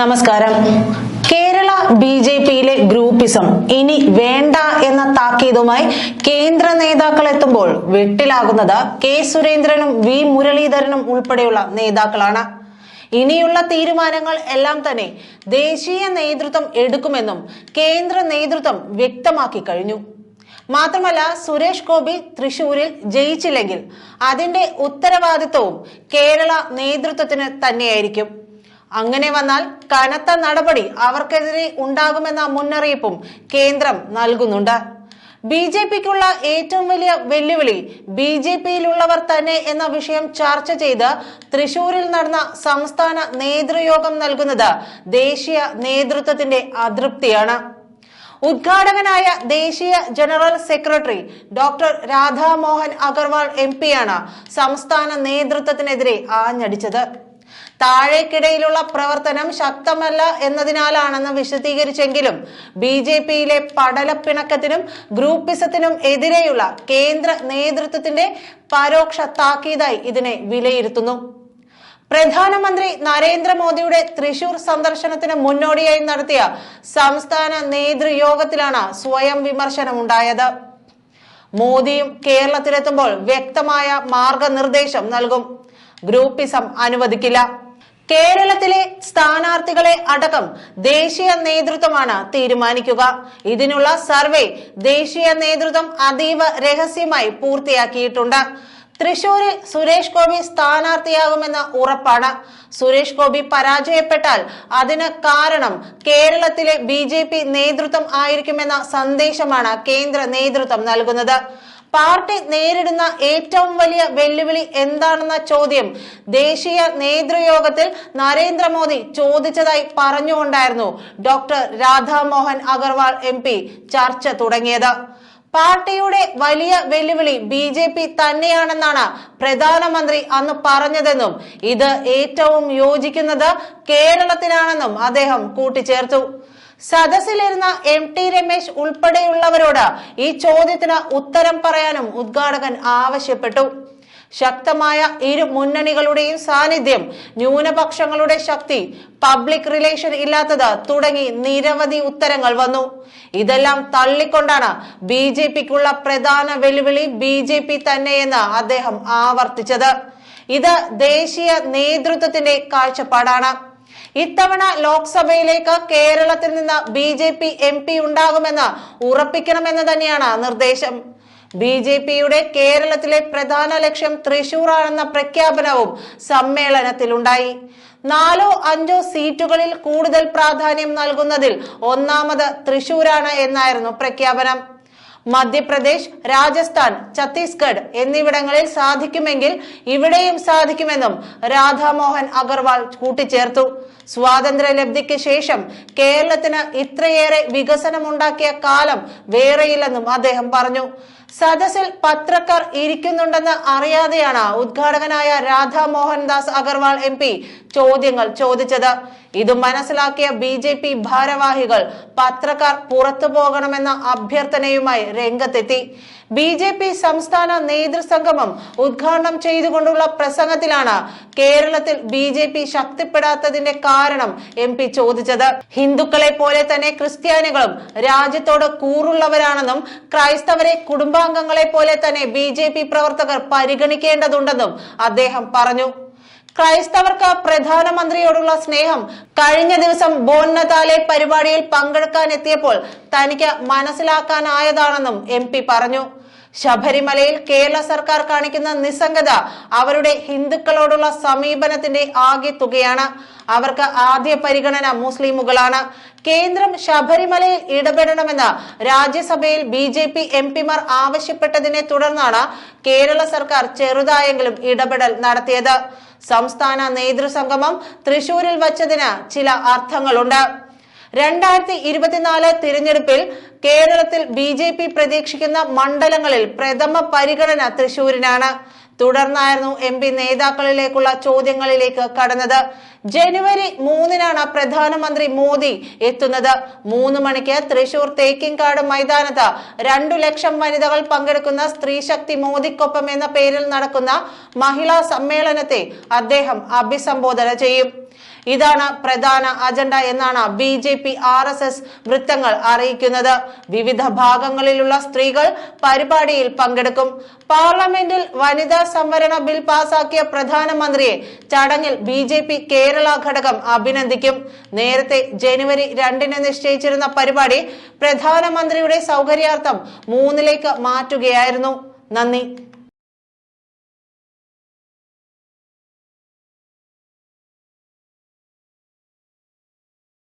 നമസ്കാരം. Kerala B J പിയിലെ groupism ഇനി വേണ്ട എന്ന താക്കീതുമായി കേന്ദ്ര നേതാക്കൾ എത്തുമ്പോൾ വെട്ടിലാകുന്നത് കെ സുരേന്ദ്രനും വി മുരളീധരനും ഉൾപ്പെടെയുള്ള നേതാക്കളാണ്. ഇനിയുള്ള തീരുമാനങ്ങൾ എല്ലാം തന്നെ ദേശീയ നേതൃത്വം എടുക്കുമെന്നും കേന്ദ്ര നേതൃത്വം വ്യക്തമാക്കി കഴിഞ്ഞു. മാത്രമല്ല സുരേഷ് ഗോപി തൃശൂരിൽ ജയിച്ചില്ലെങ്കിൽ അതിന്റെ ഉത്തരവാദിത്വവും കേരള നേതൃത്വത്തിന് തന്നെയായിരിക്കും. അങ്ങനെ വന്നാൽ കനത്ത നടപടി അവർക്കെതിരെ ഉണ്ടാകുമെന്ന മുന്നറിയിപ്പും കേന്ദ്രം നൽകുന്നുണ്ട്. ബി ജെ പിക്കുള്ള ഏറ്റവും വലിയ വെല്ലുവിളി ബി ജെ പിയിലുള്ളവർ തന്നെ എന്ന വിഷയം ചർച്ച ചെയ്ത് തൃശൂരിൽ നടന്ന സംസ്ഥാന നേതൃയോഗം നൽകുന്നത് ദേശീയ നേതൃത്വത്തിന്റെ അതൃപ്തിയാണ്. ഉദ്ഘാടകനായ ദേശീയ general secretary doctor Radhamohan Agarwal M പിയാണ് സംസ്ഥാന നേതൃത്വത്തിനെതിരെ ആഞ്ഞടിച്ചത്. താഴേക്കിടയിലുള്ള പ്രവർത്തനം ശക്തമല്ല എന്നതിനാലാണെന്ന് വിശദീകരിച്ചെങ്കിലും ബി ജെ പിയിലെ പടലപ്പിണക്കത്തിനും ഗ്രൂപ്പിസത്തിനും എതിരെയുള്ള കേന്ദ്ര നേതൃത്വത്തിന്റെ പരോക്ഷ താക്കീതായി ഇതിനെ വിലയിരുത്തുന്നു. പ്രധാനമന്ത്രി നരേന്ദ്രമോദിയുടെ തൃശൂർ സന്ദർശനത്തിന് മുന്നോടിയായി നടത്തിയ സംസ്ഥാന നേതൃയോഗത്തിലാണ് സ്വയം വിമർശനമുണ്ടായത്. മോദിയും കേരളത്തിലെത്തുമ്പോൾ വ്യക്തമായ മാർഗനിർദ്ദേശം നൽകും. ഗ്രൂപ്പിസം അനുവദിക്കില്ല. കേരളത്തിലെ സ്ഥാനാർത്ഥികളെ അടക്കം ദേശീയ നേതൃത്വമാണ് തീരുമാനിക്കുക. ഇതിനുള്ള സർവേ ദേശീയ നേതൃത്വം അതീവ രഹസ്യമായി പൂർത്തിയാക്കിയിട്ടുണ്ട്. തൃശൂരിൽ സുരേഷ് ഗോപി സ്ഥാനാർത്ഥിയാകുമെന്ന് ഉറപ്പാണ്. സുരേഷ് ഗോപി പരാജയപ്പെട്ടാൽ അതിന് കാരണം കേരളത്തിലെ ബി നേതൃത്വം ആയിരിക്കുമെന്ന സന്ദേശമാണ് കേന്ദ്ര നേതൃത്വം നൽകുന്നത്. പാർട്ടി നേരിടുന്ന ഏറ്റവും വലിയ വെല്ലുവിളി എന്താണെന്ന ചോദ്യം ദേശീയ നേതൃയോഗത്തിൽ നരേന്ദ്രമോദി ചോദിച്ചതായി പറഞ്ഞുകൊണ്ടായിരുന്നു ഡോക്ടർ രാധാമോഹൻ അഗർവാൾ എം ചർച്ച തുടങ്ങിയത്. പാർട്ടിയുടെ വലിയ വെല്ലുവിളി ബി ജെ പി തന്നെയാണെന്നാണ് പ്രധാനമന്ത്രി അന്ന് പറഞ്ഞതെന്നും ഇത് ഏറ്റവും യോജിക്കുന്നത് കേരളത്തിനാണെന്നും അദ്ദേഹം കൂട്ടിച്ചേർത്തു. സദസ്സിലിരുന്ന എം ടി രമേശ് ഉൾപ്പെടെയുള്ളവരോട് ഈ ചോദ്യത്തിന് ഉത്തരം പറയാനും ഉദ്ഘാടകൻ ആവശ്യപ്പെട്ടു. ശക്തമായ ഇരു മുന്നണികളുടെയും സാന്നിധ്യം ന്യൂനപക്ഷങ്ങളുടെ ശക്തി പബ്ലിക് റിലേഷൻ ഇല്ലാത്തത് തുടങ്ങി നിരവധി ഉത്തരങ്ങൾ വന്നു. ഇതെല്ലാം തള്ളിക്കൊണ്ടാണ് ബി ജെ പിക്കുള്ള പ്രധാന വെല്ലുവിളി ബി ജെ പി തന്നെയെന്ന് അദ്ദേഹം ആവർത്തിച്ചത്. ഇത് ദേശീയ നേതൃത്വത്തിന്റെ കാഴ്ചപ്പാടാണ്. ഇത്തവണ ലോക്സഭയിലേക്ക് കേരളത്തിൽ നിന്ന് B J P M P ഉണ്ടാകുമെന്ന് ഉറപ്പിക്കണമെന്ന് തന്നെയാണ് നിർദ്ദേശം. ബി ജെ പിയുടെ കേരളത്തിലെ പ്രധാന ലക്ഷ്യം തൃശൂറാണെന്ന പ്രഖ്യാപനവും സമ്മേളനത്തിലുണ്ടായി. നാലോ അഞ്ചോ സീറ്റുകളിൽ കൂടുതൽ പ്രാധാന്യം നൽകുന്നതിൽ ഒന്നാമത് തൃശൂരാണ് എന്നായിരുന്നു പ്രഖ്യാപനം. മധ്യപ്രദേശ് രാജസ്ഥാൻ ഛത്തീസ്ഗഡ് എന്നിവിടങ്ങളിൽ സാധിക്കുമെങ്കിൽ ഇവിടെയും സാധിക്കുമെന്നും രാധാമോഹൻ അഗർവാൾ കൂട്ടിച്ചേർത്തു. സ്വാതന്ത്ര്യ ലബ്ധിക്ക് ശേഷം കേരളത്തിന് ഇത്രയേറെ വികസനമുണ്ടാക്കിയ കാലം വേറെയില്ലെന്നും അദ്ദേഹം പറഞ്ഞു. സദസ്സിൽ പത്രക്കാർ ഇരിക്കുന്നുണ്ടെന്ന് അറിയാതെയാണ് ഉദ്ഘാടകനായ രാധാ മോഹൻദാസ് അഗർവാൾ എം പി ചോദ്യങ്ങൾ ചോദിച്ചത്. ഇത് മനസ്സിലാക്കിയ ബി ജെ പി ഭാരവാഹികൾ പത്രക്കാർ പുറത്തു പോകണമെന്ന അഭ്യർത്ഥനയുമായി രംഗത്തെത്തി. ബി ജെ പി സംസ്ഥാന നേതൃസംഗമം ഉദ്ഘാടനം ചെയ്തുകൊണ്ടുള്ള പ്രസംഗത്തിലാണ് കേരളത്തിൽ ബി ജെ പി ശക്തിപ്പെടാത്തതിന്റെ കാരണം എം പി ചോദിച്ചത്. ഹിന്ദുക്കളെ പോലെ തന്നെ ക്രിസ്ത്യാനികളും രാജ്യത്തോട് കൂറുള്ളവരാണെന്നും ക്രൈസ്തവരെ കുടുംബാംഗങ്ങളെ പോലെ തന്നെ ബി പ്രവർത്തകർ പരിഗണിക്കേണ്ടതുണ്ടെന്നും അദ്ദേഹം പറഞ്ഞു. ക്രൈസ്തവർക്ക് പ്രധാനമന്ത്രിയോടുള്ള സ്നേഹം കഴിഞ്ഞ ദിവസം ബോന്നതാലെ പരിപാടിയിൽ പങ്കെടുക്കാൻ എത്തിയപ്പോൾ തനിക്ക് മനസ്സിലാക്കാനായതാണെന്നും എം പറഞ്ഞു. ശബരിമലയിൽ കേരള സർക്കാർ കാണിക്കുന്ന നിസ്സംഗത അവരുടെ ഹിന്ദുക്കളോടുള്ള സമീപനത്തിന്റെ ആകെ തുകയാണ്. അവർക്ക് ആദ്യ പരിഗണന മുസ്ലിമുകളാണ്. കേന്ദ്രം ശബരിമലയിൽ ഇടപെടണമെന്ന് രാജ്യസഭയിൽ ബി ജെ പി എം പിമാർ ആവശ്യപ്പെട്ടതിനെ തുടർന്നാണ് കേരള സർക്കാർ ചെറുതായെങ്കിലും ഇടപെടൽ നടത്തിയത്. സംസ്ഥാന നേതൃസംഗമം തൃശൂരിൽ വച്ചതിന് ചില അർത്ഥങ്ങളുണ്ട്. രണ്ടായിരത്തി ഇരുപത്തിനാല് തിരഞ്ഞെടുപ്പിൽ കേരളത്തിൽ ബി ജെ പി പ്രതീക്ഷിക്കുന്ന മണ്ഡലങ്ങളിൽ പ്രഥമ പരിഗണന തൃശൂരിനാണ്. തുടർന്നായിരുന്നു എം പി നേതാക്കളിലേക്കുള്ള ചോദ്യങ്ങളിലേക്ക് കടന്നത്. ജനുവരി മൂന്നിനാണ് പ്രധാനമന്ത്രി മോദി എത്തുന്നത്. മൂന്ന് മണിക്ക് തൃശൂർ തേക്കിൻകാട് മൈതാനത്ത് രണ്ടു ലക്ഷം വനിതകൾ പങ്കെടുക്കുന്ന സ്ത്രീശക്തി മോദിക്കൊപ്പം എന്ന പേരിൽ നടക്കുന്ന മഹിളാ സമ്മേളനത്തെ അദ്ദേഹം അഭിസംബോധന ചെയ്യും. ഇതാണ് പ്രധാന അജണ്ട എന്നാണ് B J P R S S വൃത്തങ്ങൾ അറിയിക്കുന്നത്. വിവിധ ഭാഗങ്ങളിലുള്ള സ്ത്രീകൾ പരിപാടിയിൽ പങ്കെടുക്കും. പാർലമെന്റിൽ വനിതാ സംവരണ ബിൽ പാസാക്കിയ പ്രധാനമന്ത്രിയെ ചടങ്ങിൽ ബി ജെ പി കേരള ഘടകം അഭിനന്ദിക്കും. നേരത്തെ ജനുവരി രണ്ടിന് നിശ്ചയിച്ചിരുന്ന പരിപാടി പ്രധാനമന്ത്രിയുടെ സൗകര്യാർത്ഥം മൂന്നിലേക്ക് മാറ്റുകയായിരുന്നു. നന്ദി.